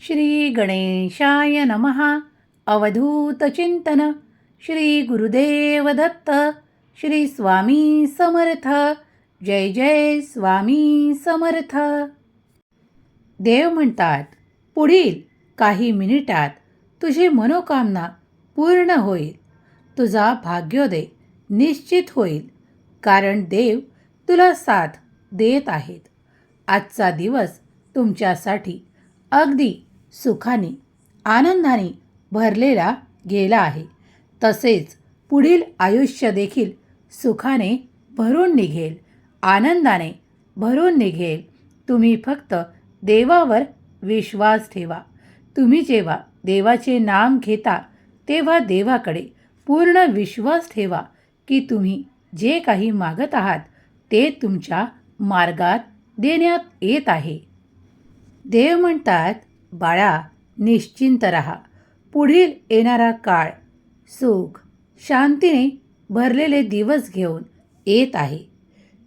श्री गणेशाय नमः. अवधूतचिंतन श्री गुरुदेव दत्त. श्री स्वामी समर्थ. जय जय स्वामी समर्थ. देव म्हणतात पुढील काही मिनिटात तुझी मनोकामना पूर्ण होईल. तुझा भाग्योदय निश्चित होईल. कारण देव तुला साथ देत आहेत. आजचा दिवस तुमच्यासाठी अगदी सुखाने आनंदाने भरलेला गेला आहे. तसेच पुढील आयुष्य देखील सुखाने भरून निघेल आनंदाने भरून निघेल. तुम्ही फक्त देवावर विश्वास ठेवा. तुम्ही जेव्हा देवाचे नाम घेता तेव्हा देवाकडे पूर्ण विश्वास ठेवा की तुम्ही जे काही मागत आहात ते तुमच्या मार्गात देण्यात येत आहे. देव म्हणतात बाळा निश्चिंत रहा. पुढील येणारा काळ सुख शांतीने भरलेले दिवस घेऊन येत आहे.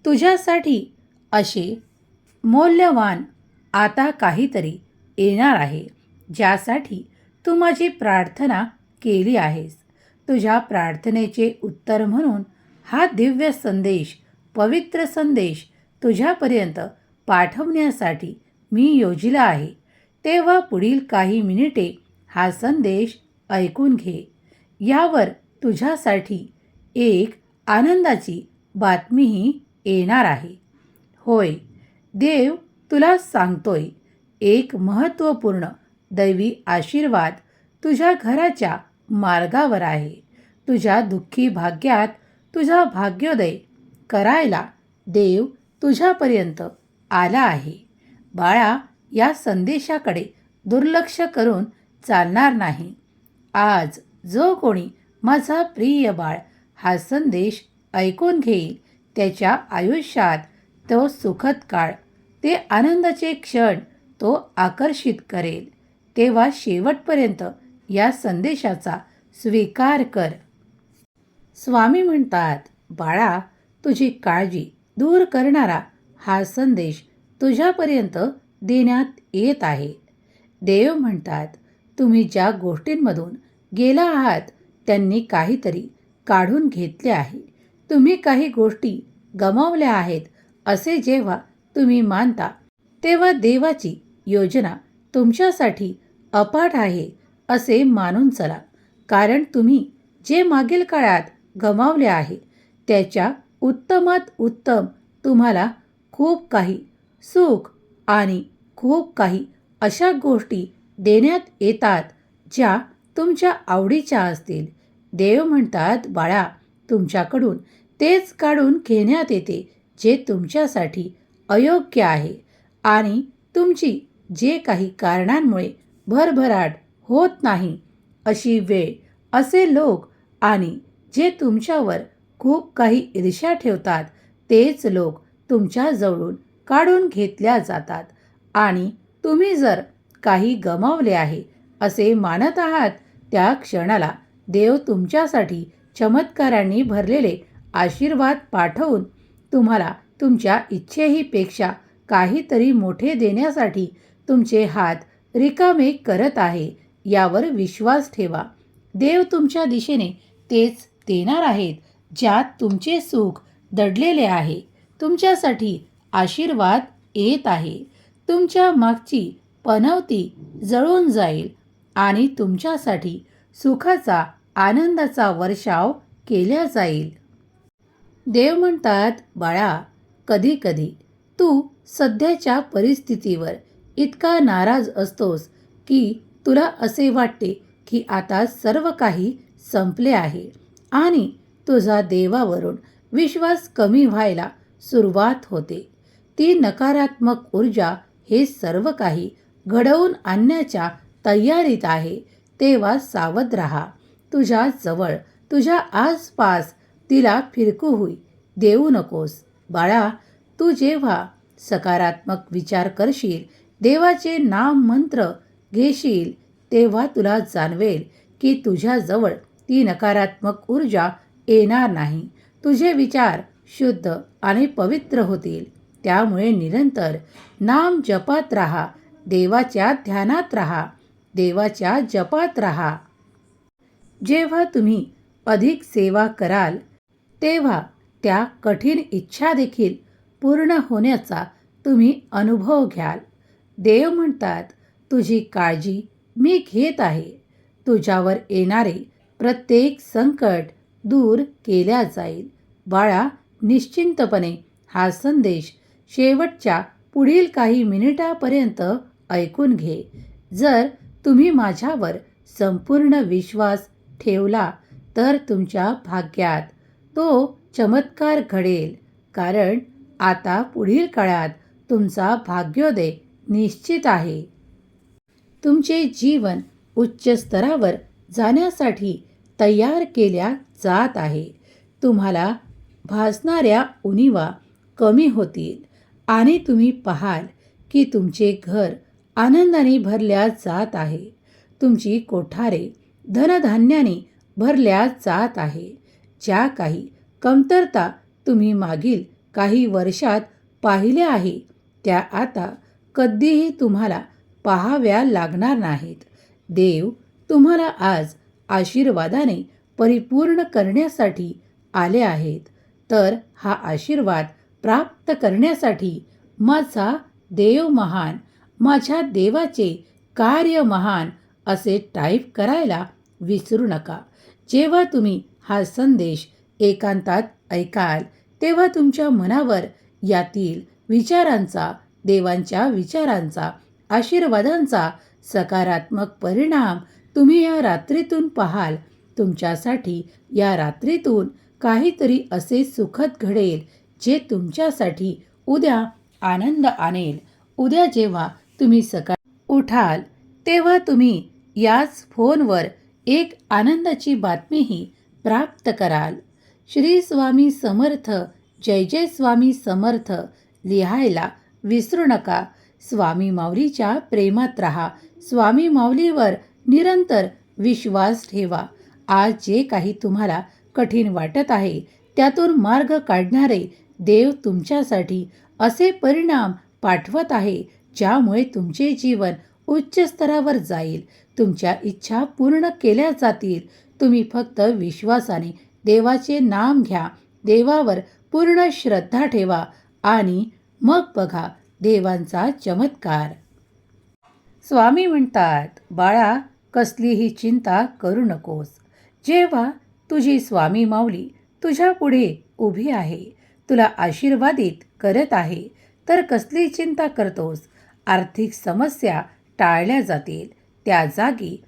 तुझ्यासाठी असे मौल्यवान आता काहीतरी येणार आहे ज्यासाठी तू माझी प्रार्थना केली आहेस. तुझ्या प्रार्थनेचे उत्तर म्हणून हा दिव्य संदेश पवित्र संदेश तुझ्यापर्यंत पाठवण्यासाठी मी योजिला आहे. तेव्हा पुढील काही मिनिटे हा संदेश ऐकून घे. यावर तुझ्यासाठी एक आनंदाची बातमीही येणार आहे. होय देव तुला सांगतोय एक महत्त्वपूर्ण दैवी आशीर्वाद तुझ्या घराच्या मार्गावर आहे. तुझ्या दुःखी भाग्यात तुझा भाग्योदय करायला देव तुझ्यापर्यंत आला आहे. बाळा या संदेशाकडे दुर्लक्ष करून चालणार नाही. आज जो कोणी माझा प्रिय बाळ हा संदेश ऐकून घेईल त्याच्या आयुष्यात तो सुखद काळ ते आनंदाचे क्षण तो आकर्षित करेल. तेव्हा शेवटपर्यंत या संदेशाचा स्वीकार कर. स्वामी म्हणतात बाळा तुझी काळजी दूर करणारा हा संदेश तुझ्यापर्यंत देण्यात येत आहे. देव म्हणतात तुम्ही ज्या गोष्टींमधून गेला आहात त्यांनी काहीतरी काढून घेतले आहे. तुम्ही काही गोष्टी गमावल्या आहेत असे जेव्हा तुम्ही मानता तेव्हा देवाची योजना तुमच्यासाठी अपाट आहे असे मानून चला. कारण तुम्ही जे मागील काळात गमावले आहे त्याच्या उत्तमात उत्तम तुम्हाला खूप काही सुख आणि खूप काही अशा गोष्टी देण्यात येतात ज्या तुमच्या आवडीच्या असतील. देव म्हणतात बाळा तुमच्याकडून तेच काढून घेण्यात येते जे तुमच्यासाठी अयोग्य आहे. आणि तुमची जे काही कारणांमुळे भरभराट होत नाही अशी वेळ असे लोक आणि जे तुमच्यावर खूप काही ईर्ष्या ठेवतात तेच लोक तुमच्याजवळून काढून घेतल्या जातात. आणि तुम्ही जर काही गमावले आहे असे मानत आहात त्या क्षणाला देव तुमच्यासाठी चमत्कारांनी भरलेले आशीर्वाद पाठवून तुम्हाला तुमच्या इच्छेहीपेक्षा काहीतरी मोठे देण्यासाठी तुमचे हात रिकामे करत आहे यावर विश्वास ठेवा. देव तुमच्या दिशेने तेच देणार आहेत ज्यात तुमचे सुख दडलेले आहे. तुमच्यासाठी आशीर्वाद येत आहे. तुमच्या मागची पनवती जळून जाईल आणि तुमच्यासाठी सुखाचा आनंदाचा वर्षाव केला जाईल. देव म्हणतात बाळा कधी कधी तू सध्याच्या परिस्थितीवर इतका नाराज असतोस की तुला असे वाटते की आता सर्व काही संपले आहे आणि तुझा देवावरून विश्वास कमी व्हायला सुरुवात होते. ती नकारात्मक ऊर्जा हे सर्व काही घडवून आणण्याच्या तयारीत आहे. तेव्हा सावध राहा. तुझ्या जवळ तुझ्या आसपास तिला फिरकू होई. देऊ नकोस. बाळा तू जेव्हा सकारात्मक विचार करशील देवाचे नाम मंत्र घेशील तेव्हा तुला जाणवेल की तुझ्याजवळ ती नकारात्मक ऊर्जा येणार नाही. तुझे विचार शुद्ध आणि पवित्र होतील. त्यामुळे निरंतर नाम जपात राहा देवाच्या ध्यानात राहा देवाच्या जपात राहा. जेव्हा तुम्ही अधिक सेवा कराल तेव्हा त्या कठीण इच्छा देखील पूर्ण होण्याचा तुम्ही अनुभव घ्याल. देव म्हणतात तुझी काळजी मी घेत आहे. तुझ्यावर येणारे प्रत्येक संकट दूर केल्या जाईल. बाळा निश्चिंतपणे हा संदेश शेवटच्या पुढील काही मिनिटापर्यंत ऐकून घे. जर तुम्ही माझ्यावर संपूर्ण विश्वास ठेवला तर तुमच्या भाग्यात तो चमत्कार घडेल. कारण आता पुढील काळात तुमचा भाग्योदय निश्चित आहे. तुमचे जीवन उच्च स्तरावर जाण्यासाठी तयार केल्या जात आहे. तुम्हाला भासणाऱ्या उणीवा कमी होतील. आणि तुम्ही पाहाल की तुमचे घर आनंदाने भरल्या जात आहे. तुमची कोठारे धनधान्याने भरल्या जात आहे. ज्या काही कमतरता तुम्ही मागील काही वर्षात पाहिल्या आहे त्या आता कधीही तुम्हाला पाहाव्या लागणार नाहीत. देव तुम्हाला आज आशीर्वादाने परिपूर्ण करण्यासाठी आले आहेत. तर हा आशीर्वाद प्राप्त करण्यासाठी माझा देव महान माझ्या देवाचे कार्य महान असे टाईप करायला विसरू नका. जेव्हा तुम्ही हा संदेश एकांतात ऐकाल तेव्हा तुमच्या मनावर यातील विचारांचा देवांच्या विचारांचा आशीर्वादांचा सकारात्मक परिणाम तुम्ही या रात्रीतून पाहाल. तुमच्यासाठी या रात्रीतून काहीतरी असे सुखद घडेल जे तुमच्यासाठी उद्या आनंद आणेल. उद्या जेव्हा तुम्ही सकाळ उठाल तेव्हा तुम्ही याच फोनवर एक आनंदाची बातमीही प्राप्त कराल. श्री स्वामी समर्थ जय जय स्वामी समर्थ लिहायला विसरू नका. स्वामी माऊलीच्या प्रेमात राहा. स्वामी माऊलीवर निरंतर विश्वास ठेवा. आज जे काही तुम्हाला कठीण वाटत आहे त्यातून मार्ग काढणारे देव तुमच्यासाठी असे परिणाम पाठवत आहे ज्यामुळे तुमचे जीवन उच्च स्तरावर जाईल. तुमच्या इच्छा पूर्ण केल्या जातील. तुम्ही फक्त विश्वासाने देवाचे नाम घ्या. देवावर पूर्ण श्रद्धा ठेवा आणि मग बघा देवांचा चमत्कार. स्वामी म्हणतात बाळा कसलीही चिंता करू नकोस. जेव्हा तुझी स्वामी माऊली तुझ्या पुढे उभी आहे तुला आशीर्वादित करत आहे तर कसली चिंता करतोस? आर्थिक समस्या टाळल्या जातील. त्या जागी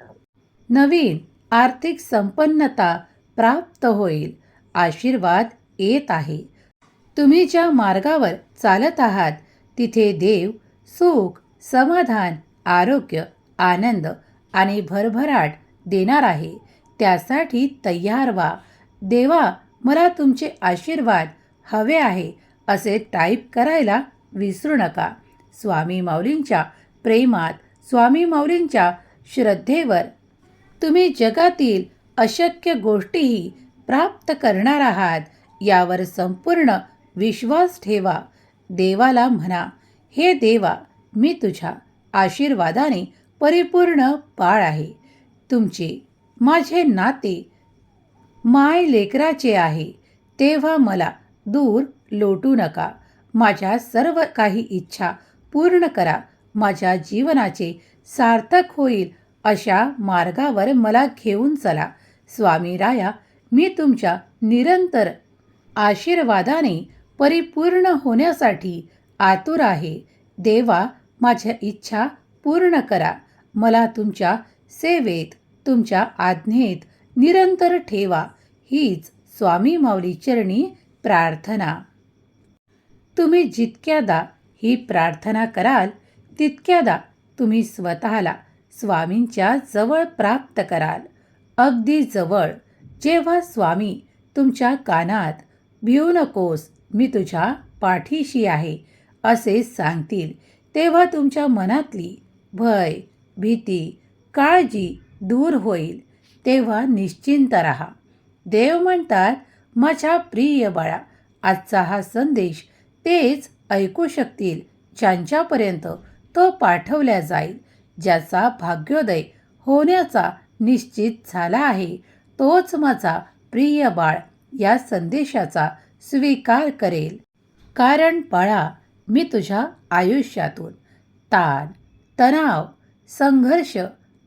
नवीन आर्थिक संपन्नता प्राप्त होईल. आशीर्वाद येत आहे. तुम्ही ज्या मार्गावर चालत आहात तिथे देव सुख समाधान आरोग्य आनंद आणि भरभराट देणार आहे. त्यासाठी तयार व्हा. देवा मला तुमचे आशीर्वाद हवे आहे असे टाईप करायला विसरू नका. स्वामी माऊलींच्या प्रेमात स्वामी माऊलींच्या श्रद्धेवर तुम्ही जगातील अशक्य गोष्टीही प्राप्त करणार आहात यावर संपूर्ण विश्वास ठेवा. देवाला म्हणा हे देवा मी तुझ्या आशीर्वादाने परिपूर्ण बाळ आहे. तुमचे माझे नाते माय लेकराचे आहे. तेव्हा मला दूर लोटू नका. माझ्या सर्व काही इच्छा पूर्ण करा. माझ्या जीवनाचे सार्थक होईल अशा मार्गावर मला घेऊन चला. स्वामी राया मी तुमच्या निरंतर आशीर्वादाने परिपूर्ण होण्यासाठी आतुर आहे. देवा माझ्या इच्छा पूर्ण करा. मला तुमच्या सेवेत तुमच्या आज्ञेत निरंतर ठेवा. हीच स्वामी माऊली चरणी प्रार्थना. तुम्ही जितक्यादा ही प्रार्थना कराल तितक्यादा तुम्ही स्वतःला स्वामींच्या जवळ प्राप्त कराल. अगदी जवळ. जेव्हा स्वामी तुमच्या कानात भिऊ नकोस मी तुझ्या पाठीशी आहे असे सांगतील तेव्हा तुमच्या मनातली भय भीती काळजी दूर होईल. तेव्हा निश्चिंत राहा. देव म्हणतात माझ्या प्रिय बाळा आजचा हा संदेश तेच ऐकू शकतील ज्यांच्यापर्यंत तो पाठवल्या जाईल ज्याचा भाग्योदय होण्याचा निश्चित झाला आहे. तोच माझा प्रिय बाळ या संदेशाचा स्वीकार करेल. कारण बाळा मी तुझ्या आयुष्यातून ताण तणाव संघर्ष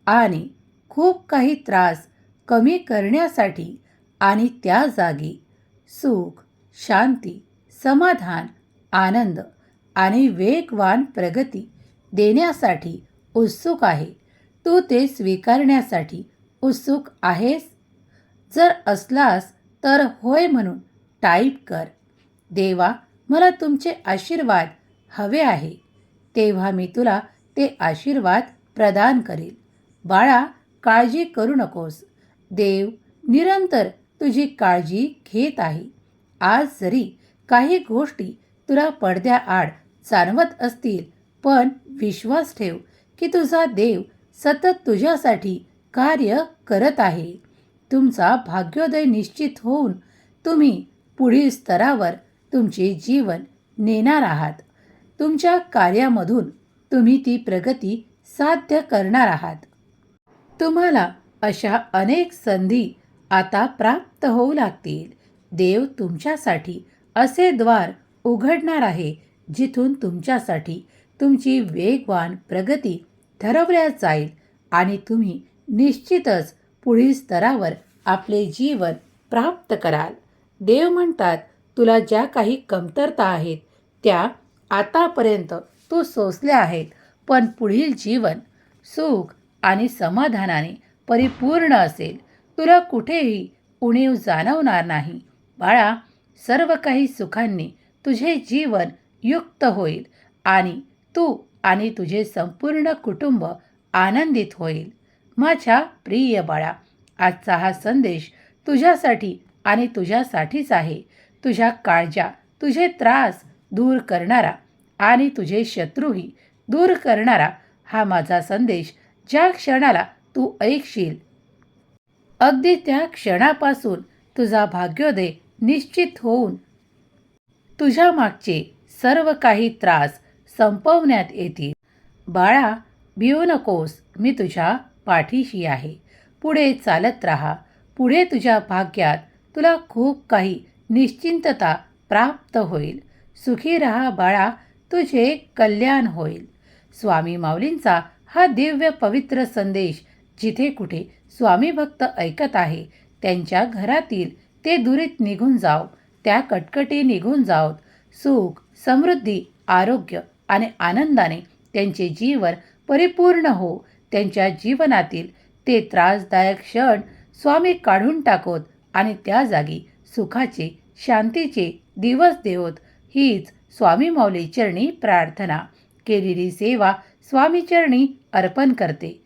आणि खूप काही त्रास कमी करण्यासाठी आणि त्या जागी सुख शांती समाधान आनंद आणि वेगवान प्रगती देण्यासाठी उत्सुक आहे. तू ते स्वीकारण्यासाठी उत्सुक आहेस? जर असलास तर होय म्हणून टाईप कर. देवा मला तुमचे आशीर्वाद हवे आहे. तेव्हा मी तुला ते आशीर्वाद प्रदान करेल बाळा काळजी करू नकोस. देव निरंतर तुझी काळजी घेत आहे. आज जरी काही गोष्टी तुला पडद्याआड जाणवत असतील पण विश्वास ठेव की तुझा देव सतत तुझ्यासाठी कार्य करत आहे. तुमचा भाग्योदय निश्चित होऊन तुम्ही पुढील स्तरावर तुमचे जीवन नेणार आहात. तुमच्या कार्यामधून तुम्ही ती प्रगती साध्य करणार आहात. तुम्हाला अशा अनेक संधी आता प्राप्त होऊ लागतील. देव तुमच्यासाठी असे द्वार उघडणार आहे जिथून तुमच्यासाठी तुमची वेगवान प्रगती ठरवल्या जाईल आणि तुम्ही निश्चितच पुढील स्तरावर आपले जीवन प्राप्त कराल. देव म्हणतात तुला ज्या काही कमतरता आहेत त्या आतापर्यंत तू सोसल्या आहेत पण पुढील जीवन सुख आणि समाधानाने परिपूर्ण असेल. तुला कुठेही उणीव जाणवणार नाही. बाळा सर्व काही सुखांनी तुझे जीवन युक्त होईल आणि तू आणि तुझे संपूर्ण कुटुंब आनंदित होईल. माझ्या प्रिय बाळा आजचा हा संदेश तुझ्यासाठी आणि तुझ्यासाठीच आहे. तुझ्या काळजा तुझे त्रास दूर करणारा आणि तुझे शत्रूही दूर करणारा हा माझा संदेश ज्या क्षणाला तू ऐकशील अगदी त्या क्षणापासून तुझा भाग्योदय निश्चित होऊन तुझ्या मागचे सर्व काही त्रास संपवण्यात येतील. बाळा भिऊ नकोस. मी तुझ्या पाठीशी आहे. पुढे चालत राहा. पुढे तुझ्या भाग्यात तुला खूप काही निश्चिंतता प्राप्त होईल. सुखी राहा बाळा. तुझे कल्याण होईल. स्वामी माऊलींचा हा दिव्य पवित्र संदेश जिथे कुठे स्वामी भक्त ऐकत आहे. त्यांच्या घरातील ते दुरीत निघून जाव. त्या कटकटी निघून जावत सुख समृद्धी आरोग्य आणि आनंदाने त्यांचे जीवन परिपूर्ण हो. त्यांच्या जीवनातील ते त्रासदायक क्षण स्वामी काढून टाकोत आणि त्या जागी सुखाचे शांतीचे दिवस देवत. हीच स्वामी माऊली चरणी प्रार्थना. केलेली सेवा स्वामी चरणी अर्पण करते.